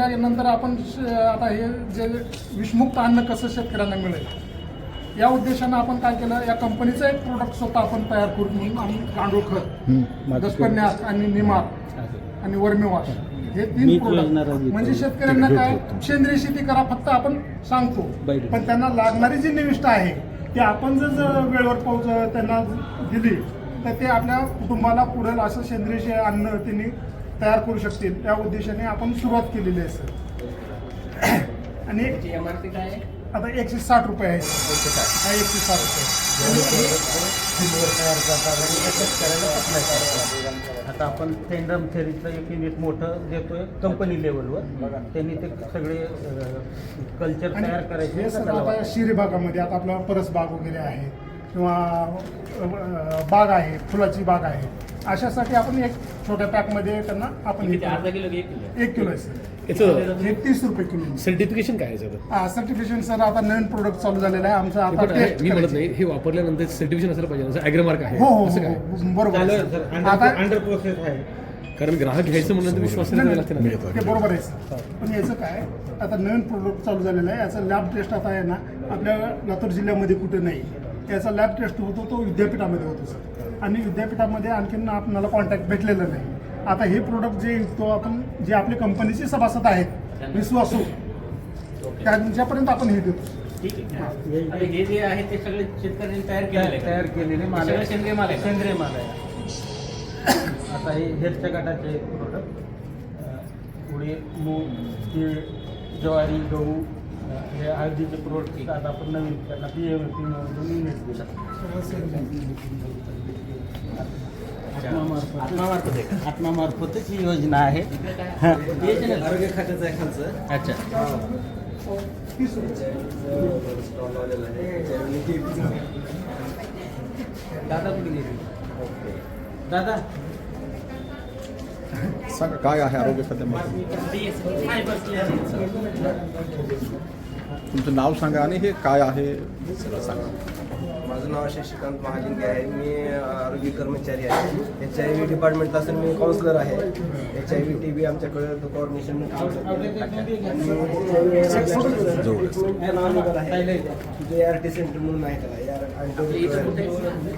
जोडल्यानंतर आपण आता हे जे विषमुक्त अन्न कसं शेतकऱ्यांना मिळेल? या उद्देशानं आपण काय केलं? या कंपनीचं एक प्रोडक्ट स्वतः आपण तयार करून म्हणून आम्ही गांडूळ खत दशकन्यास आणि निमार आणि वर्मीवाश हे. तीन प्रोडक्ट म्हणजे शेतकऱ्यांना काय? सेंद्रिय शेती करा फक्त आपण सांगतो. पण त्यांना लागणारी जी निविष्ठा आहे ती आपण जर जर वेळेवर पोहोच त्यांना दिली तर ते आपल्या कुटुंबाला पुढेल असं सेंद्रिय शे- अन्न त्यांनी तयार करू शकतील. त्या उद्देशाने आपण सुरुवात केलेली आहे सर. आणि एम आर पी काय आहे? आता एकशे साठ रुपये आहे. हा एकशे साठ आता आपण टेंडम थेरीचं एक युनिट मोठं देतोय कंपनी लेवलवर त्यांनी ते सगळे कल्चर तयार करायचे हे सर आता शिरी भागामध्ये आता आपला परस बाग वगैरे आहे किंवा बाग आहे फुलाची बाग आहे. अशासाठी आपण एक छोट्या पॅकमध्ये त्यांना आपण किती? अर्धा करू. किलो की एक किलो? एक किलो आहे सर. हे तीस रुपये किलो. सर्टिफिकेशन काय आहे? हा सर्टिफिकेशन सर आता नवीन प्रोडक्ट चालू झालेलं आहे. आमचं आता टेस्ट मी म्हणत करायची. नाही हे वापरल्यानंतर सर्टिफिकेशन असायला पाहिजे जसं ॲग्रमार्क आहे. हो हो असं हो, काय? हो बरोबर आहे, सर. आता अंडर प्रोसेस आहे. कारण ग्राहक घ्यायचं म्हणलं तर विश्वास नाही, लागते ना. नाही, ते बरोबर आहे सर. पण याचं काय? आता नवीन प्रोडक्ट चालू झालेलं आहे. याचा लॅब टेस्ट आता आहे ना आपल्या लातूर जिल्ह्यामध्ये कुठे नाही. याचा लॅब टेस्ट होतो तो विद्यापीठामध्ये होतो सर. आणि विद्यापीठामध्ये आणखीन आपल्याला कॉन्टॅक्ट भेटलेलं नाही. आता हे प्रोडक्ट जे विकतो आपण जे आपले कंपनीचे सभासद आहेत विश्वासू त्यांच्यापर्यंत आपण हे देतो. ठीक आहे. हे. जे आहे ते सगळे शेतकऱ्यांनी तयार केलेलं आहे तयार केलेले माल सगळं सेंद्रिय माल आहे का? सेंद्रिय माल आहे आता हे हेरच्या गटाचे प्रोडक्ट पुढे मूग तीळ ज्वारी गहू हे हळदीचे प्रोडक्ट आता आपण नवीन त्यांना पी एम पी म्हणून युनिट दिलं ही योजना आहे. आरोग्य खात्याचं आहे खालचं अच्छा. दादा कुठे दादा सांगा काय आहे आरोग्य खात्यामध्ये? तुमचं नाव सांगा आणि हे काय आहे? सगळं सांगा. माझं नाव शशिकांत महालिंगे आहे. मी आरोग्य कर्मचारी आहे. एच आय व्ही डिपार्टमेंटला असून मी काउन्सिलर आहे. H I V T B आमच्याकडे दुखावर मिशन जे आर टी सेंटर म्हणून आहे त्याला?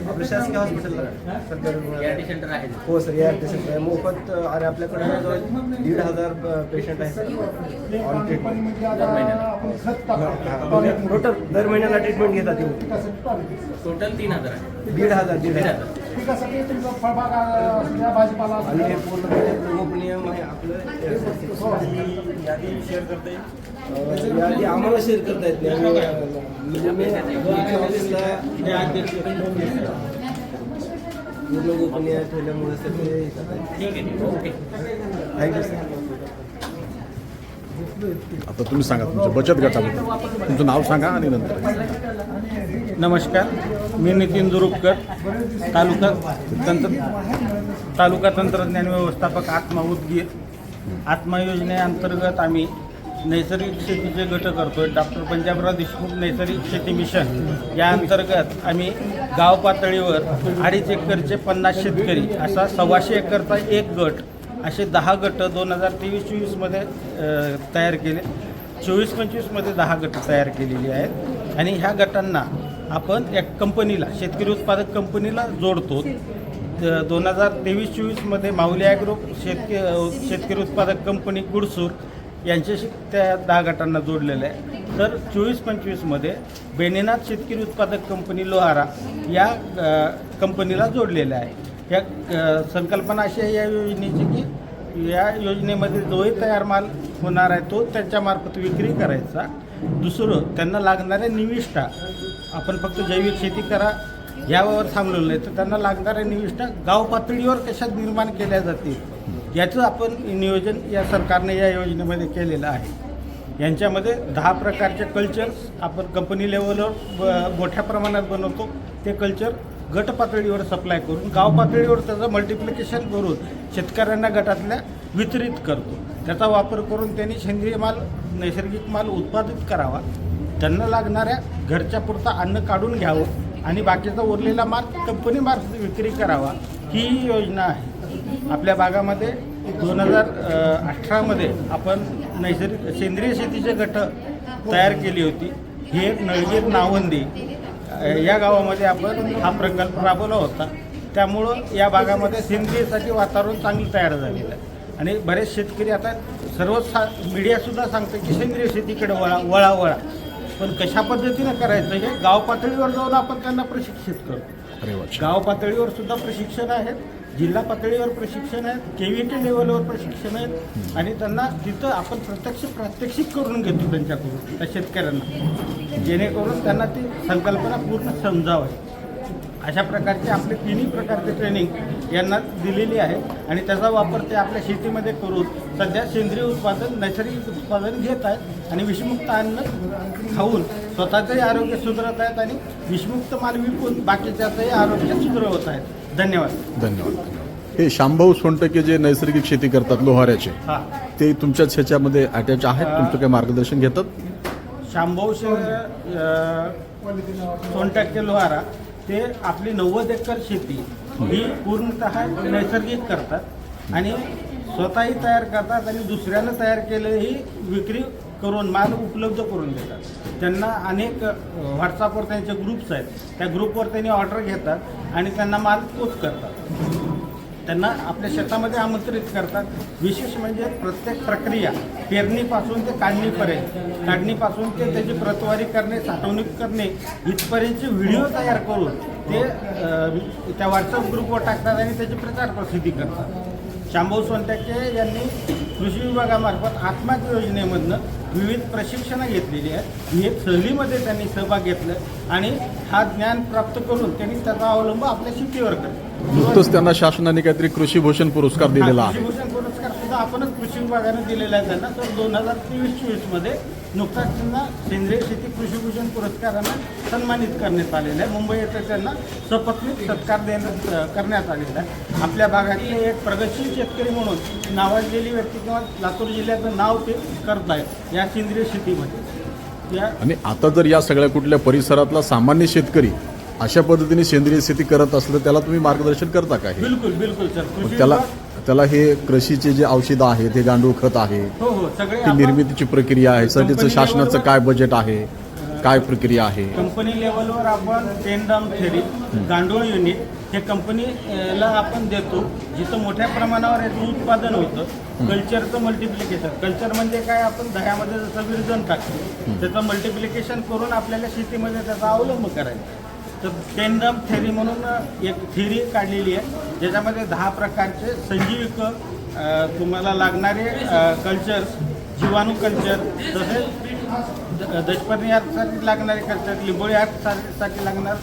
आपलं शासकीय हॉस्पिटलला या सरकारी सेंटर आहे. हो sir A R T centre आहे. मोफत आणि आपल्याकडे दीड हजार पेशंट आहेत. ऑन ट्रीटमेंट दर महिन्याला. ट्रीटमेंट घेतात ते. टोटल तीन हजार आहे. दीड हजार दीड दीड हजार. हजार. पिकासाठी तुमचा फळबाग असू द्या, भाजीपाला असू आणि हे द्या. पूर्ण गोपनीय आहे आपलं अं, यादी आम्हाला शेअर करता येत नाही. आम्ही, अं, म्हणजे मी आमच्या ऑफिसला हे अध्यक्ष पूर्ण गोपनीय ठेवल्यामुळे सगळे हे करतात. ठीक आहे ठीक आहे. ओके. थँक्यू सर आता तुम्ही सांगा तुमचं बचत गटाबद्दल तुमचं नाव सांगा आणि नंतर. नमस्कार मी नितीन दुरुपकर तालुका तंत्र तालुका तंत्रज्ञान व्यवस्थापक आत्मा उद्गीर आत्मा योजनेअंतर्गत आम्ही नैसर्गिक शेतीचे गट करतोय. डॉक्टर पंजाबराव देशमुख नैसर्गिक शेती मिशन. या अंतर्गत आम्ही गाव पातळीवर अडीच एकरचे पन्नास शेतकरी असा सव्वाशे एकरचा एक गट असे दहा गट दोन हजार तेवीस चोवीसमध्ये तयार केले. चोवीस पंचवीसमध्ये दहा गट तयार केलेली आहेत. आणि ह्या गटांना आपण एक कंपनीला शेतकरी उत्पादक कंपनीला जोडतो. दोन हजार तेवीस चोवीसमध्ये माऊली ॲग्रो शेतक शेतकरी उत्पादक कंपनी गुडसूर यांच्याशी त्या दहा गटांना जोडलेलं आहे. तर चोवीस पंचवीसमध्ये बेनेनाथ शेतकरी उत्पादक कंपनी लोहारा या कंपनीला जोडलेलं आहे. या संकल्पना अशी आहे या योजनेची की या योजनेमध्ये जोही तयार माल होणार आहे तो त्यांच्यामार्फत विक्री करायचा. दुसरं त्यांना लागणाऱ्या निविष्ठा आपण फक्त जैविक शेती करा यावर थांबलेलं नाही. तर त्यांना लागणाऱ्या निविष्ठा गाव पातळीवर कशा निर्माण केल्या जातील याचं आपण नियोजन या सरकारने या योजनेमध्ये केलेलं आहे. यांच्यामध्ये दहा प्रकारचे कल्चर्स आपण कंपनी लेवलवर ब- मोठ्या प्रमाणात बनवतो. ते कल्चर गट पातळीवर सप्लाय करून गाव पातळीवर त्याचं मल्टिप्लिकेशन करून शेतकऱ्यांना गटातल्या वितरित करतो. त्याचा वापर करून त्यांनी सेंद्रिय माल नैसर्गिक माल उत्पादित करावा. त्यांना लागणाऱ्या घरच्या पुरता अन्न काढून घ्यावं आणि बाकीचा उरलेला माल कंपनीमार्फत विक्री करावा ही योजना आहे. आपल्या भागामध्ये दोन हजार अठरामध्ये आपण नैसर्गिक सेंद्रिय शेतीचे गट तयार केली होती. हे नळगीर नावंदी या गावामध्ये आपण हा प्रकल्प राबवला होता. त्यामुळं या भागामध्ये सेंद्रियसाठी वातावरण चांगलं तयार झालेलं आहे. आणि बरेच शेतकरी आता सर्व सा मीडियासुद्धा सांगतं की सेंद्रिय शेतीकडे वळा वळा वळा पण कशा पद्धतीनं करायचं हे गाव पातळीवर जाऊन आपण त्यांना प्रशिक्षित करतो. गाव पातळीवर सुद्धा प्रशिक्षण आहेत. जिल्हा पातळीवर प्रशिक्षण आहेत केव्हीटी लेवलवर प्रशिक्षण आहेत आणि त्यांना तिथं आपण प्रत्यक्ष प्रात्यक्षिक करून घेतो त्यांच्याकडून त्या शेतकऱ्यांना. जेणेकरून त्यांना ती संकल्पना पूर्ण समजावी. अशा प्रकारचे आपले तिन्ही प्रकारचे ट्रेनिंग यांना दिलेली आहे आणि त्याचा वापर ते आपल्या शेतीमध्ये करून सध्या सेंद्रिय उत्पादन नैसर्गिक उत्पादन घेत आहेत आणि विषमुक्त अन्न खाऊन स्वतःचंही आरोग्य सुधारत आहेत आणि विषमुक्त माल विकून बाकीच्याचंही आरोग्य सुधारवत आहेत. धन्यवाद. धन्यवाद हे शांभाऊ सोनटके जे नैसर्गिक शेती करतात लोहाऱ्याचे हां. ते तुमच्याच ह्याच्यामध्ये अटॅच आहेत? तुमचं काही मार्गदर्शन घेतात? शांभाऊ दोन टक्के लोहारा ते आपली नव्वद एकर शेती ही पूर्णतः नैसर्गिक करतात आणि स्वतःही तयार करतात आणि दुसऱ्यानं तयार केलेही विक्री करून माल उपलब्ध करून देतात. त्यांना अनेक व्हॉट्सअपवर त्यांचे ग्रुप्स आहेत. त्या ग्रुपवर त्यांनी ऑर्डर घेतात आणि त्यांना माल पोच करतात. त्यांना आपल्या शेतामध्ये आमंत्रित करतात. विशेष म्हणजे प्रत्येक प्रक्रिया पेरणीपासून ते काढणीपर्यंत काढणीपासून ते त्याची प्रतवारी करणे साठवणूक करणे इथपर्यंतचे व्हिडिओ तयार करून ते त्या व्हॉट्सअप ग्रुपवर टाकतात आणि त्याची प्रचार प्रसिद्धी करतात. शांभाऊ सोनटक्के यांनी कृषी विभागामार्फत आत्मा योजनेमधनं विविध प्रशिक्षणं घेतलेली आहेत. विविध सहलीमध्ये त्यांनी सहभाग घेतला आणि हा ज्ञान प्राप्त करून त्यांनी त्याचा अवलंब आपल्या शेतीवर करतो नुकतंच त्यांना शासनाने काहीतरी कृषीभूषण पुरस्कार दिलेला हा, आहे. कृषीभूषण पुरस्कार सुद्धा आपणच कृषी विभागाने दिलेला आहे त्यांना. तर दोन हजार तेवीस चोवीसमध्ये नुकताच त्यांना सेंद्रिय शेती कृषीभूषण पुरस्कारानं सन्मानित करण्यात आलेलं आहे. मुंबई येथे त्यांना सपत्नीक सत्कार देण्यात करण्यात आलेला आहे. आपल्या भागातले एक प्रगतशील शेतकरी म्हणून नावाजलेली व्यक्ती किंवा लातूर जिल्ह्याचं नाव ते करत आहेत या सेंद्रिय शेतीमध्ये. या आणि आता जर या सगळ्या कुठल्या परिसरातला सामान्य शेतकरी अशा पद्धतीने सेंद्रिय शेती करत असलं त्याला तुम्ही मार्गदर्शन करता का बिलकुल बिलकुल सर. त्याला त्याला हे कृषीचे जे औषधं आहेत हे गांडूळ खत आहे. हो हो सगळे ती आपण- निर्मितीची प्रक्रिया आहे. सध्याचं कंपनी शासनाचं लेवलवर- काय बजेट आहे? काय प्रक्रिया आहे? कंपनी लेवलवर आपण टेन डाऊन थेरी गांडूळ युनिट हे कंपनीला आपण देतो. जिथं मोठ्या प्रमाणावर याचं उत्पादन होतं कल्चरचं मल्टिप्लिकेशन कल्चर म्हणजे काय? आपण दह्यामध्ये जसं विरजन टाकतो त्याचं मल्टिप्लिकेशन करून आपल्याला शेतीमध्ये त्याचा अवलंब करायचा. तर टेंडम थेरी म्हणून एक थेरी काढलेली आहे. ज्याच्यामध्ये दहा प्रकारचे संजीविक तुम्हाला लागणारे कल्चर्स जीवाणू कल्चर तसेच द- दशपर्णी आर्टसाठी लागणारे कल्चर लिंबोळी आर्टसाठी लागणार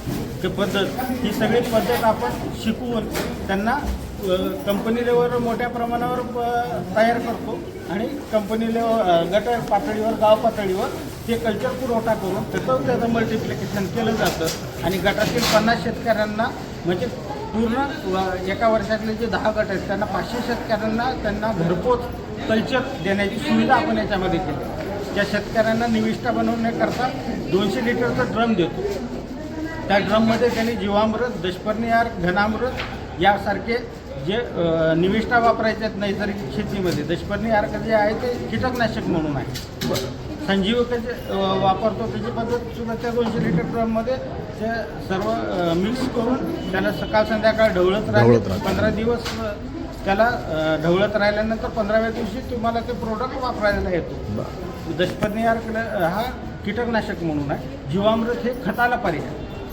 ते पद्धत ही सगळी पद्धत आपण शिकवून त्यांना कंपनी लेवलवर मोठ्या प्रमाणावर प- तयार करतो. आणि कंपनी लेवल गट पातळीवर गाव पातळीवर ते कल्चर पुरवठा करून त्याचं त्याचं मल्टिप्लिकेशन केलं जातं. आणि गटातील पन्नास शेतकऱ्यांना म्हणजे पूर्ण एका वर्षातले जे दहा गट आहेत त्यांना पाचशे शेतकऱ्यांना त्यांना घरपोच कल्चर देण्याची सुविधा आपण याच्यामध्ये केली. त्या शेतकऱ्यांना निविष्ठा बनवण्याकरता दोनशे लिटरचा ड्रम देतो. त्या ड्रममध्ये त्यांनी जीवामृत दशपर्णीहार घनामृत यासारखे जे निविष्ठा वापरायचे आहेत नैसर्गिक शेतीमध्ये. दशपर्णीहार जे आहे ते कीटकनाशक म्हणून आहे. संजीवक जे अ, वापरतो त्याची पद्धत सुद्धा त्या दोनशे लिटर ड्रममध्ये ते सर्व मिक्स करून त्याला सकाळ संध्याकाळ ढवळत राहतं. पंधरा दिवस त्याला ढवळत राहिल्यानंतर पंधराव्या दिवशी तुम्हाला ते प्रोडक्ट वापरायला येतो. दशपर्णी यार्क हा कीटकनाशक म्हणून आहे. जीवामृत हे खताला पर्याय.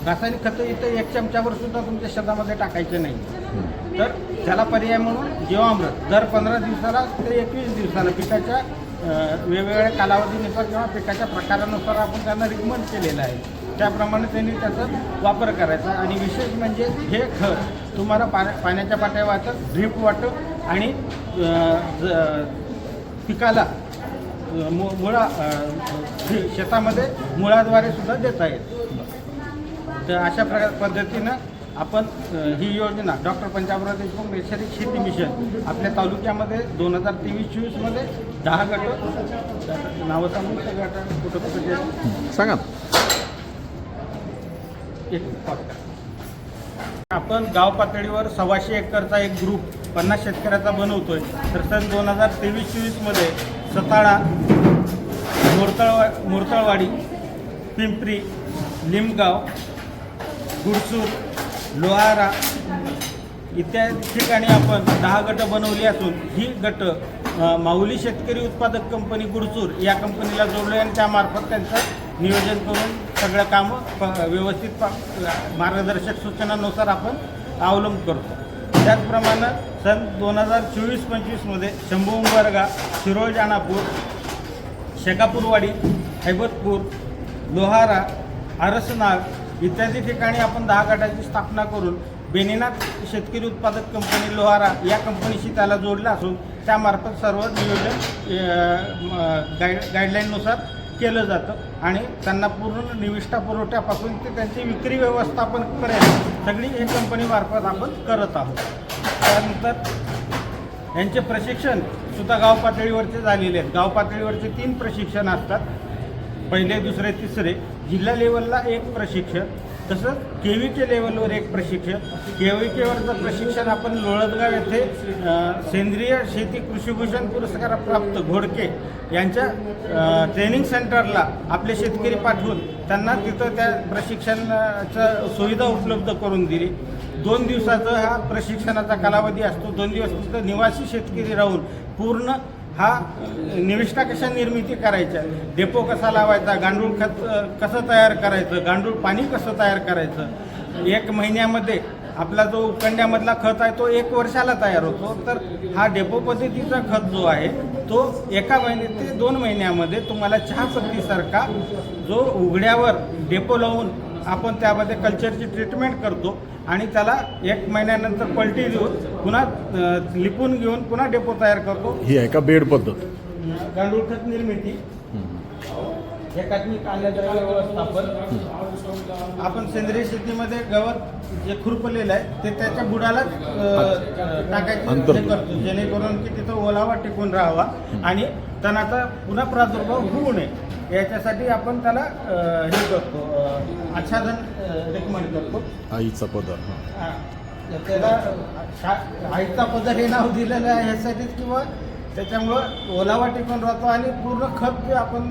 रासायनिक खतं इथं एक चमच्यावर सुद्धा तुमच्या शेतामध्ये टाकायचे नाही. तर त्याला पर्याय म्हणून जीवामृत. दर पंधरा दिवसाला ते एकवीस दिवसाला पिकाच्या वेगवेगळ्या कालावधीनुसार किंवा पिकाच्या प्रकारानुसार आपण त्यांना रिकमेंड केलेलं आहे. त्याप्रमाणे त्यांनी त्याचा वापर करायचा. आणि विशेष म्हणजे हे खत तुम्हाला पाण्या पाण्याच्या पाट्या वाटत ड्रीप वाटप आणि ज- पिकाला मु मुळा हे शेतामध्ये मुळाद्वारे सुद्धा देता येत तर अशा प्रकार पद्धतीनं आपण ही योजना डॉक्टर पंजाबराव देशमुख नैसर्गिक शेती मिशन आपल्या तालुक्यामध्ये दोन हजार तेवीस चोवीसमध्ये दहा गट नावं सांगून त्या गट कुठं सांगा. एक. आपण गाव पातळीवर सव्वाशे एकरचा एक ग्रुप पन्नास शेतकऱ्याचा बनवतोय तर सन दोन हजार तेवीस चोवीसमध्ये सताळा मोरतळवा मोरतळवाडी पिंपरी लिमगाव गुडसूर लोहारा इत्यादी ठिकाणी आपण दहा गटं बनवली असून ही गटं माऊली शेतकरी उत्पादक कंपनी गुडसूर या कंपनीला जोडले आणि त्यामार्फत त्यांचं नियोजन करून सगळं कामं प- व्यवस्थित मार्गदर्शक सूचनानुसार आपण अवलंब करतो. त्याचप्रमाणे सन दोन हजार चोवीस पंचवीसमध्ये शंभू उंबरगा शिरोळ जानापूर शेकापूरवाडी हैबतपूर लोहारा आरसनाग इत्यादी ठिकाणी आपण दहा गटाची स्थापना करून बेनिनाथ शेतकरी उत्पादक कंपनी लोहारा या कंपनीशी त्याला जोडलं असून त्यामार्फत सर्व नियोजन गाईड गाईडलाईननुसार केलं जातं आणि त्यांना पूर्ण निविष्ठा पुरवठ्यापासून ते त्यांची विक्री व्यवस्थापनपर्यंत सगळी हे कंपनीमार्फत आपण करत आहोत. त्यानंतर यांचे प्रशिक्षण सुद्धा गाव पातळीवरचे झालेले आहेत. गाव पातळीवरचे तीन प्रशिक्षण असतात. पहिले दुसरे तिसरे. जिल्हा लेवलला एक प्रशिक्षक तसंच केवीके लेवलवर एक प्रशिक्षण केवीकेवरचं प्रशिक्षण आपण लोळदगाव येथे सेंद्रिय शेती कृषीभूषण पुरस्कारप्राप्त घोडके यांच्या ट्रेनिंग सेंटरला आपले शेतकरी पाठवून त्यांना तिथं त्या प्रशिक्षणाचं सुविधा उपलब्ध करून दिली. दोन दिवसाचा हा प्रशिक्षणाचा कालावधी असतो. दोन दिवस तिथं निवासी शेतकरी राहून पूर्ण हा निविष्ठा कशा निर्मिती करायच्या डेपो कसा लावायचा गांडूळ खत कसं तयार करायचं गांडूळ पाणी कसं तयार करायचं? एक महिन्यामध्ये आपला जो उकंड्यामधला खत आहे तो एक वर्षाला तयार होतो. तर हा डेपो पद्धतीचा खत जो आहे तो एका महिने ते दोन महिन्यामध्ये तुम्हाला चहापत्तीसारखा जो उघड्यावर डेपो लावून आपण त्यामध्ये कल्चरची ट्रीटमेंट करतो आणि त्याला एक महिन्यानंतर पलटी देऊन पुन्हा लिपून घेऊन पुन्हा डेपो तयार करतो. ही आहे का बेड पद्धत? गांडूळ खत निर्मिती. एकात्मिक अन्नद्रव्य व्यवस्थापन. आपण सेंद्रिय शेतीमध्ये गवत जे खुरपलेलं आहे ते त्याच्या बुडालाच अ, टाकायचं करतो. जेणेकरून की तिथं ओलावा टिकून राहावा आणि तणाचा पुन्हा प्रादुर्भाव होऊ नये. याच्यासाठी आपण त्याला हे करतो आच्छादन रेकमेंड करतो. आईचा पदर. त्याला आईचा पदर हे नाव दिलेलं आहे ह्यासाठीच किंवा त्याच्यामुळं ओलावा टिकून राहतो आणि पूर्ण खत जे आपण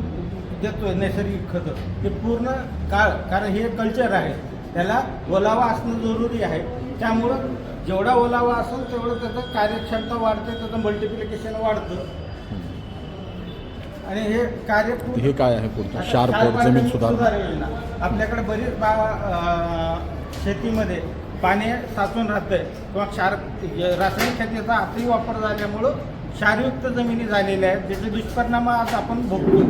देतोय नैसर्गिक खत ते पूर्ण काळ कारण हे कल्चर आहे. त्याला ओलावा असणं जरुरी आहे. त्यामुळं जेवढा ओलावा असेल तेवढं त्याचं कार्यक्षमता वाढते त्याचं मल्टिप्लिकेशन वाढतं. आणि हे कार्य हे काय आहे पुढचं? शार्प क्षार जमीन पाणी सुधारणा योजना आपल्याकडे बरीच बा शेतीमध्ये पाणी साचून राहतंय. किंवा क्षार रासायनिक खताचा अति वापर झाल्यामुळं क्षारयुक्त जमिनी झालेल्या आहेत ज्याचे दुष्परिणाम आज आपण भोगतो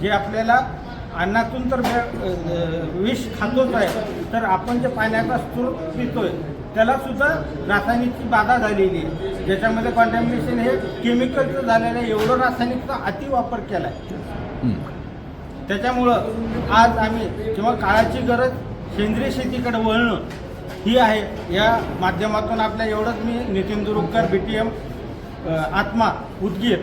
जे आपल्याला अन्नातून तर विष खातोच आहे. तर आपण जे पाण्याचा स्त्रोत पितोय त्याला सुद्धा रासायनिकची बाधा झालेली आहे. ज्याच्यामध्ये कॉन्टॅमिनेशन हे केमिकलचं झालेलं आहे. एवढं रासायनिकचा अति वापर केला आहे. त्याच्यामुळं आज आम्ही किंवा काळाची गरज सेंद्रिय शेतीकडे वळणं ही आहे. या माध्यमातून आपल्या एवढंच मी Nitin Durupkar B T M आत्मा उदगीर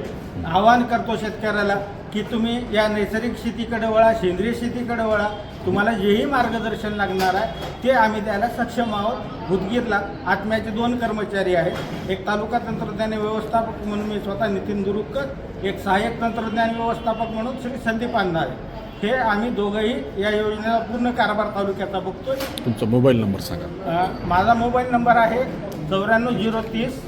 आवाहन करतो शेतकऱ्याला. की तुम्ही या नैसर्गिक शेतीकडे वळा सेंद्रिय शेतीकडे वळा. तुम्हाला जेही मार्गदर्शन लागणार आहे ते आम्ही द्यायला सक्षम आहोत. उदगीरला आत्म्याचे दोन कर्मचारी आहेत. एक तालुका तंत्रज्ञान व्यवस्थापक म्हणून मी स्वतः नितीन दुरुपकर एक सहाय्यक तंत्रज्ञान व्यवस्थापक म्हणून श्री संदीप अंधारे. हे आम्ही दोघंही या योजनेचा पूर्ण कारभार तालुक्याचा बघतोय. तुमचा मोबाईल नंबर सांगा. माझा मोबाईल नंबर आहे चौऱ्याण्णव झिरो तीस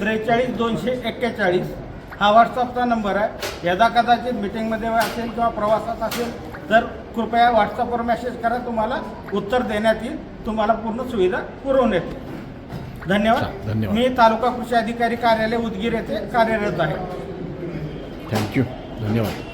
त्रेचाळीस दोनशे एक्केचाळीस. हा व्हॉट्सअपचा नंबर आहे. यदा कदाचित मिटिंगमध्ये असेल किंवा प्रवासात असेल तर कृपया व्हॉट्सअपवर मेसेज करा. तुम्हाला उत्तर देण्यात येईल. तुम्हाला पूर्ण सुविधा पुरवण्यात येईल. धन्यवाद. मी तालुका कृषी अधिकारी कार्यालय उदगीर येथे कार्यरत आहे. थँक्यू धन्यवाद.